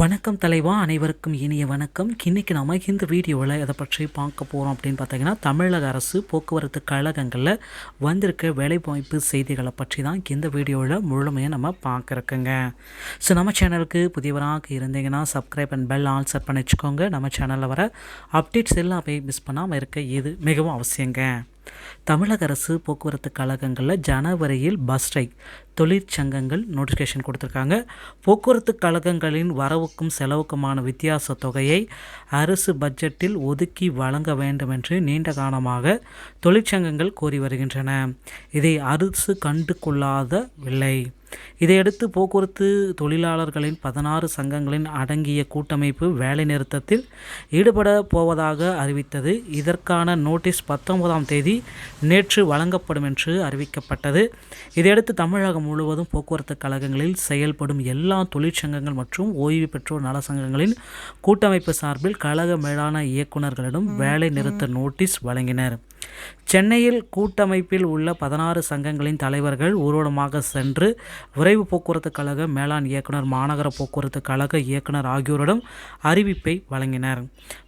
வணக்கம் தலைவா அனைவருக்கும் இனிய வணக்கம். இன்றைக்கி நாம் இந்த வீடியோவில் எதை பற்றி பார்க்க போகிறோம் அப்படின்னு பார்த்தீங்கன்னா தமிழக அரசு போக்குவரத்து கழகங்களில் வந்திருக்க வேலைவாய்ப்பு செய்திகளை பற்றி தான் இந்த வீடியோவில் முழுமையாக நம்ம பார்க்குறக்குங்க ஸோ நம்ம சேனலுக்கு புதியவராக இருந்தீங்கன்னா subscribe and bell all set பண்ணி வச்சுக்கோங்க நம்ம சேனலில் வர அப்டேட்ஸ் எல்லாம் போய் மிஸ் பண்ணாமல் இருக்க இது மிகவும் அவசியங்க. தமிழக அரசு போக்குவரத்து கழகங்களில் ஜனவரியில் பஸ் ஸ்ட்ரைக் தொழிற்சங்கங்கள் நோட்டிஃபிகேஷன் கொடுத்துருக்காங்க. போக்குவரத்து கழகங்களின் வரவுக்கும் செலவுக்குமான வித்தியாச தொகையை அரசு பட்ஜெட்டில் ஒதுக்கி வழங்க வேண்டும் என்று நீண்ட காலமாக தொழிற்சங்கங்கள் கோரி வருகின்றன. இதை அரசு கண்டு கொள்ளாதவில்லை இதையடுத்து போக்குவரத்து தொழிலாளர்களின் பதினாறு சங்கங்களின் அடங்கிய கூட்டமைப்பு வேலைநிறுத்தத்தில் ஈடுபட போவதாக அறிவித்தது. இதற்கான நோட்டீஸ் பத்தொன்பதாம் தேதி நேற்று வழங்கப்படும் என்று அறிவிக்கப்பட்டது. இதையடுத்து தமிழகம் முழுவதும் போக்குவரத்து கழகங்களில் செயல்படும் எல்லா தொழிற்சங்கங்கள் மற்றும் ஓய்வு பெற்றோர் நல சங்கங்களின் கூட்டமைப்பு சார்பில் கழக மேலான இயக்குநர்களிடம் வேலை நிறுத்த நோட்டீஸ் வழங்கினர். சென்னையில் கூட்டமைப்பில் உள்ள பதினாறு சங்கங்களின் தலைவர்கள் ஊர்வலமாக சென்று விரைவு போக்குவரத்து கழக மேலாண் இயக்குனர் மாநகர போக்குவரத்து கழக இயக்குனர் ஆகியோரிடம் அறிவிப்பை வழங்கினர்.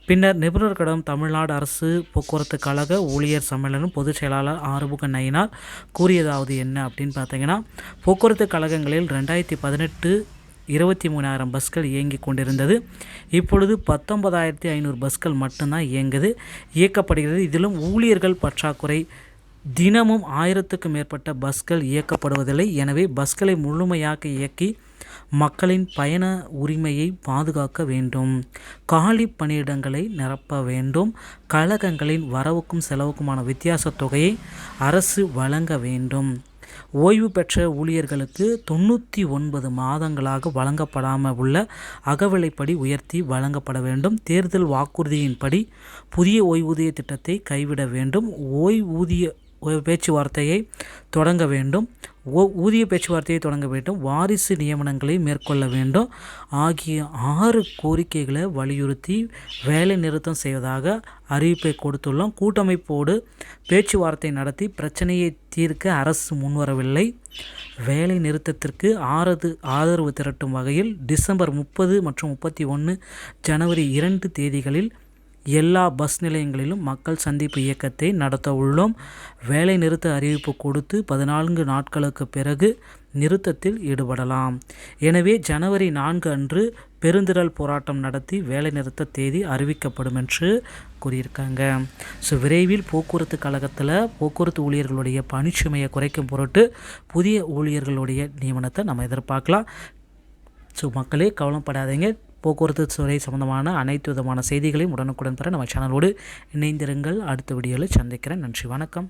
பின்னர் நிபுணர்களிடம் தமிழ்நாடு அரசு போக்குவரத்து கழக ஊழியர் சம்மேளனம் பொதுச் செயலாளர் ஆறுமுக நயினார் கூறியதாவது என்ன அப்படின்னு பார்த்தீங்கன்னா போக்குவரத்து கழகங்களில் ரெண்டாயிரத்தி பதினெட்டு இருபத்தி மூணாயிரம் பஸ்கள் இயங்கி கொண்டிருந்தது. இப்பொழுது பத்தொன்பதாயிரத்தி ஐநூறு பஸ்கள் மட்டும்தான் இயங்குது. இயக்கப்படுகிறது. இதிலும் ஊழியர்கள் பற்றாக்குறை. தினமும் ஆயிரத்துக்கும் மேற்பட்ட பஸ்கள் இயக்கப்படுவதில்லை. எனவே பஸ்களை முழுமையாக இயக்கி மக்களின் பயண உரிமையை பாதுகாக்க வேண்டும். காலி பணியிடங்களை நிரப்ப வேண்டும். கழகங்களின் வரவுக்கும் செலவுக்குமான வித்தியாச தொகையை அரசு வழங்க வேண்டும். ஓய்வு பெற்ற ஊழியர்களுக்கு தொண்ணூற்றி ஒன்பது மாதங்களாக வழங்கப்படாமல் உள்ள அகவிலைப்படி உயர்த்தி வழங்கப்பட வேண்டும். தேர்தல் வாக்குறுதியின்படி புதிய ஓய்வூதிய திட்டத்தை கைவிட வேண்டும். ஓய்வூதிய பேச்சுவார்த்தையை தொடங்க வேண்டும். ஓ ஊதிய பேச்சுவார்த்தையை தொடங்க வேண்டும். வாரிசு நியமனங்களை மேற்கொள்ள வேண்டும். ஆகிய ஆறு கோரிக்கைகளை வலியுறுத்தி வேலை நிறுத்தம் செய்வதாக அறிவிப்பை கொடுத்துள்ளோம். கூட்டமைப்போடு பேச்சுவார்த்தை நடத்தி பிரச்சனையை தீர்க்க அரசு முன்வரவில்லை. வேலை நிறுத்தத்திற்கு ஆறது ஆதரவு திரட்டும் வகையில் டிசம்பர் முப்பது மற்றும் முப்பத்தி ஒன்று ஜனவரி இரண்டு தேதிகளில் எல்லா பஸ் நிலையங்களிலும் மக்கள் சந்திப்பு இயக்கத்தை நடத்த உள்ளோம். வேலை நிறுத்த அறிவிப்பு கொடுத்து பதினான்கு நாட்களுக்கு பிறகு நிறுத்தத்தில் ஈடுபடலாம். எனவே ஜனவரி நான்கு அன்று பெருந்திரள் போராட்டம் நடத்தி வேலை நிறுத்த தேதி அறிவிக்கப்படும் என்று கூறியிருக்காங்க. ஸோ விரைவில் போக்குவரத்து கழகத்தில் போக்குவரத்து ஊழியர்களுடைய பணிச்சுமையை குறைக்கும் பொருட்டு புதிய ஊழியர்களுடைய நியமனத்தை நம்ம எதிர்பார்க்கலாம். ஸோ மக்களே கவலைப்படாதீங்க. போக்குவரத்து துறை சம்பந்தமான அனைத்து விதமான செய்திகளையும் உடனுக்குடன் பெற நம்ம சேனலோடு இணைந்திருங்கள். அடுத்த வீடியோவில் சந்திக்கிறேன். நன்றி. வணக்கம்.